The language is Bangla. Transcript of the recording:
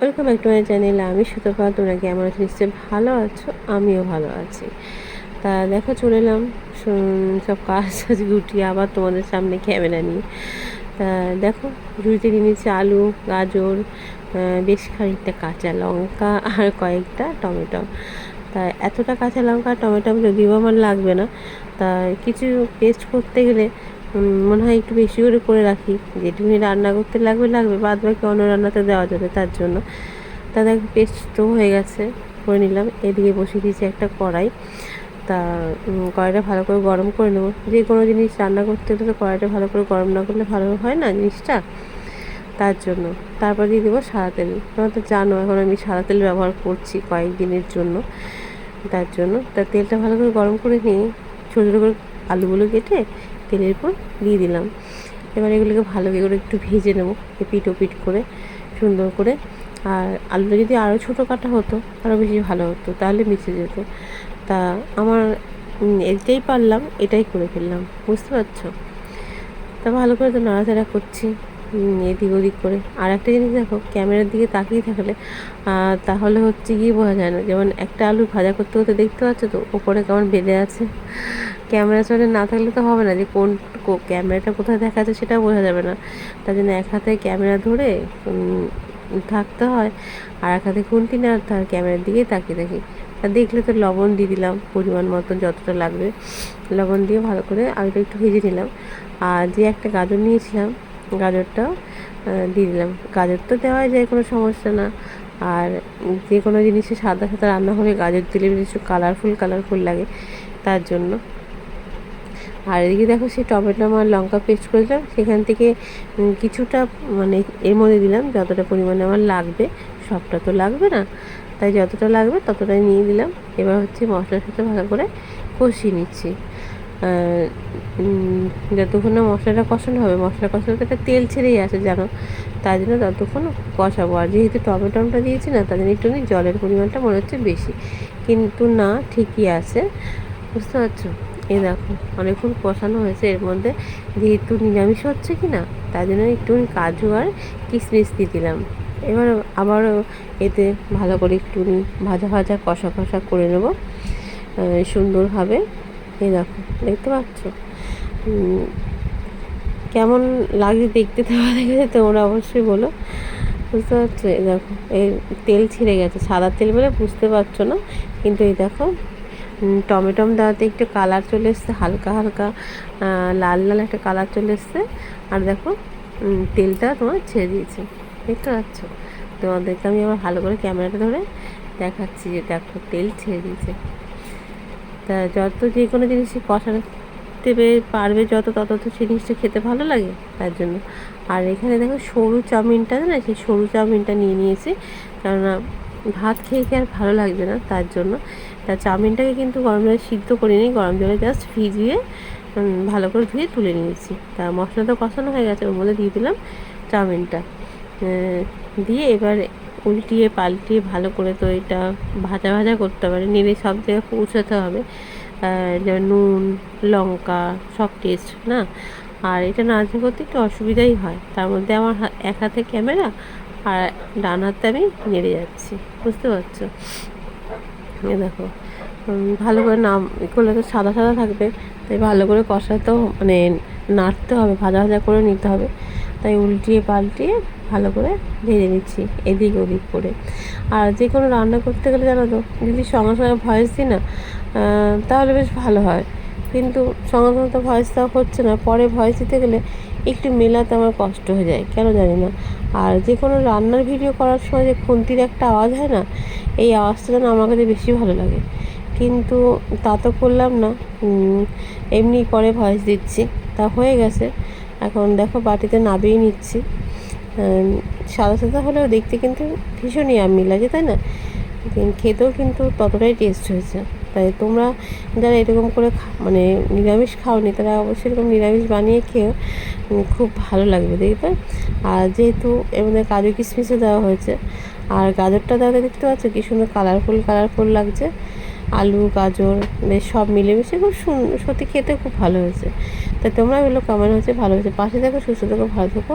Welcome back to my channel. আমি সুতপা। তোমরা কেমন আছো নিশ্চয়ই ভালো আছো? আমিও ভালো আছি। তা দেখো, চলে এলাম। সব- কাজ টাজ গুটিয়ে আবার তোমাদের সামনে ক্যামেরা নিয়ে। তা দেখো নিয়ে নিয়েছি আলু, গাজর বেশ খানিকটা কাঁচা লঙ্কা আর কয়েকটা টমেটো। তা এতটা কাঁচা লঙ্কা টমেটো যদিও আমার লাগবে না, তা কিছু পেস্ট করতে গেলে মনে হয় একটু বেশি করে করে রাখি। যেটুকুনি রান্না করতে লাগবে লাগবে। বাদ বাকি অন্য রান্নাতে দেওয়া যাবে তার জন্য। তা দেখ পেস্ট হয়ে গেছে। করে নিলাম। এদিকে বসিয়ে দিয়েছি একটা কড়াই। তা কড়াইটা ভালো করে গরম করে নেব। যে কোনো জিনিস রান্না করতে হলে তো কড়াইটা ভালো করে গরম না করলে ভালো হয় না জিনিসটা? তার জন্য। তারপর দিয়ে দেবো সাদা তেল। তোমরা তো জানো, এখন আমি সাদা তেল ব্যবহার করছি কয়েকদিনের জন্য। তার জন্য। তা তেলটা ভালো করে গরম করে নিয়ে ছোটো ছোটো করে আলুগুলো কেটে তেলের পর দিয়ে দিলাম। এবার এগুলোকে ভালো করে একটু ভেজে নেব এপিট ওপিট করে, সুন্দর করে। আর আলুটা যদি আরও ছোটো কাটা হতো আরও বেশি ভালো হতো, তাহলে মিশে যেত। তা আমার এটাই পারলাম, এটাই করে ফেললাম, বুঝতে পারছ? তা ভালো করে তো নাড়াচাড়া করছি। এদিক ওদিক করে। আর একটা জিনিস দেখো, ক্যামেরার দিকে তাকিয়ে থাকলে তাহলে হচ্ছে গিয়ে বোঝা যায় না। যেমন একটা আলু ভাজা করতে করতে দেখতে পাচ্ছ তো, ওপরে কেমন বেঁধে আছে। ক্যামেরা চলে না থাকলে তো হবে না যে কোন ক্যামেরাটা কোথায় দেখা যাচ্ছে সেটা বোঝা যাবে না। তার জন্য এক হাতে ক্যামেরা ধরে থাকতে হয়, আর এক হাতে খুন্তি নাড়তে হয় ক্যামেরার দিকেই তাকিয়ে থাকি। আর দেখলে তো লবণ দিয়ে দিলাম, পরিমাণ মতো যতটা লাগবে। লবণ দিয়ে ভালো করে আলুটা একটু ভেজে নিলাম। আর যে একটা গাজর নিয়েছিলাম গাজরটাও দিয়ে দিলাম। গাজর তো দেওয়াই যায়, কোনো সমস্যা না। আর যে কোনো জিনিসে সাদা সাদা রান্না হলে গাজর দিলে একটু কালারফুল কালারফুল লাগে তার জন্য। আর এদিকে দেখো সেই টমেটো আমার লঙ্কা পেস্ট করেছিলাম, সেখান থেকে কিছুটা মানে এর মধ্যে দিলাম, যতটা পরিমাণে আমার লাগবে, সবটা তো লাগবে না। তাই যতটা লাগবে ততটাই নিয়ে দিলাম। এবার হচ্ছে মশলার সাথে ভালো করে কষিয়ে নিচ্ছি। যতক্ষণ না মশলাটা কষানো হবে, মশলা কষানোতে একটা তেল ছেড়েই আসে জানো তার জন্য ততক্ষণ কষাবো। আর যেহেতু টমেটোটা দিয়েছি না, তার জন্য একটুখানি জলের পরিমাণটা মনে হচ্ছে বেশি। কিন্তু না, ঠিকই আছে। বুঝতে পারছ? এ দেখো, অনেকক্ষণ কষানো হয়েছে। এর মধ্যে যেহেতু নিরামিষ হচ্ছে কি না, তার জন্য একটুখানি কাজু আর কিশমিশ দিয়ে দিলাম। এবার আবারও এতে ভালো করে একটুখানি ভাজা ভাজা, কষা কষা করে নেব। সুন্দরভাবে। এই দেখো, দেখতে পাচ্ছ? কেমন লাগছে দেখতে দেওয়া দেখেছে তোমরা অবশ্যই বলো। বুঝতে পারছ? এই দেখো, এই তেল ছিঁড়ে গেছে, সাদা তেল বলে বুঝতে পারছ না? কিন্তু এই দেখো টমেটম দেওয়াতে একটু কালার চলে এসছে, হালকা হালকা লাল লাল একটা কালার চলে এসছে। আর দেখো তেলটা তোমার ছেড়ে দিয়েছে। দেখতে পাচ্ছ? তোমাদেরকে আমি আবার ভালো করে ক্যামেরাটা ধরে দেখাচ্ছি যে দেখো, তেল ছেড়ে দিয়েছে। তা যত যে কোনো জিনিসই কষাতে পারবে যত তত তো সেই জিনিসটা খেতে ভালো লাগে তার জন্য। আর এখানে দেখো সরু চাউমিনটা না, সেই সরু চাউমিনটা নিয়ে নিয়েছি। কেননা ভাত খেয়ে খেয়ে আর ভালো লাগবে না তার জন্য। তা চাউমিনটাকে কিন্তু গরম জলে সিদ্ধ করিনি গরম জলে জাস্ট ভিজিয়ে ভালো করে ধুয়ে তুলে নিয়েছি। তা মশলা তো কষানো হয়ে গেছে, ওর মধ্যে দিয়ে দিলাম চাউমিনটা। দিয়ে এবার উল্টিয়ে পাল্টিয়ে ভালো করে তো এটা ভাজা ভাজা করতে হবে, নেড়ে সব জায়গায় পৌঁছাতে হবে যেমন নুন, লঙ্কা, সব টেস্ট না? আর এটা নাচা করতে একটু অসুবিধাই হয়। তার মধ্যে আমার এক হাতে ক্যামেরা আর ডান হাতে আমি নেড়ে যাচ্ছি, বুঝতে পারছ? এ দেখো ভালো করে নাম করলে তো সাদা সাদা থাকবে, তাই ভালো করে কষাতেও মানে নাড়তে হবে, ভাজা ভাজা করে নিতে হবে। তাই উল্টিয়ে পাল্টিয়ে ভালো করে ভেজে নিচ্ছি, এদিক ওদিক করে। আর যে কোনো রান্না করতে গেলে জানো তো, যদি সঙ্গে সঙ্গে ভয়েস দিই না তাহলে বেশ ভালো হয়। কিন্তু সঙ্গে সঙ্গে তো ভয়েস দেওয়া হচ্ছে না, পরে ভয়েস দিতে গেলে একটু মেলাতে আমার কষ্ট হয়ে যায়, কেন জানি না। আর যে কোনো রান্নার ভিডিও করার সময় যে খুন্তির একটা আওয়াজ হয় না, এই আওয়াজটা যেন আমার কাছে বেশি ভালো লাগে। কিন্তু তা তো করলাম না এমনি পরে ভয়েস দিচ্ছি, তা হয়ে গেছে। এখন দেখো বাটিতে নাবিয়ে নিচ্ছি। সাদা সাদা হলেও দেখতে কিন্তু ভীষণই আমি লাগে, তাই না? খেতেও কিন্তু ততটাই টেস্ট হয়েছে। তাই তোমরা যারা এরকম করে মানে নিরামিষ খাওনি, তারা অবশ্যই এরকম নিরামিষ বানিয়ে খেও খুব ভালো লাগবে, দেখবে? আর যেহেতু এর মধ্যে কাজু কিশমিশও দেওয়া হয়েছে, আর গাজরটা দেওয়া দেখতে পাচ্ছ কি সুন্দর কালারফুল কালারফুল লাগছে। আলু, গাজর, বেশ সব মিলেমিশে খুব সুন্দর সত্যি খেতে খুব ভালো হয়েছে। তা তোমরা বলো কেমন হয়েছে ভালো হয়েছে। পাশে দেখো সুস্থ থেকো, ভালো থেকো।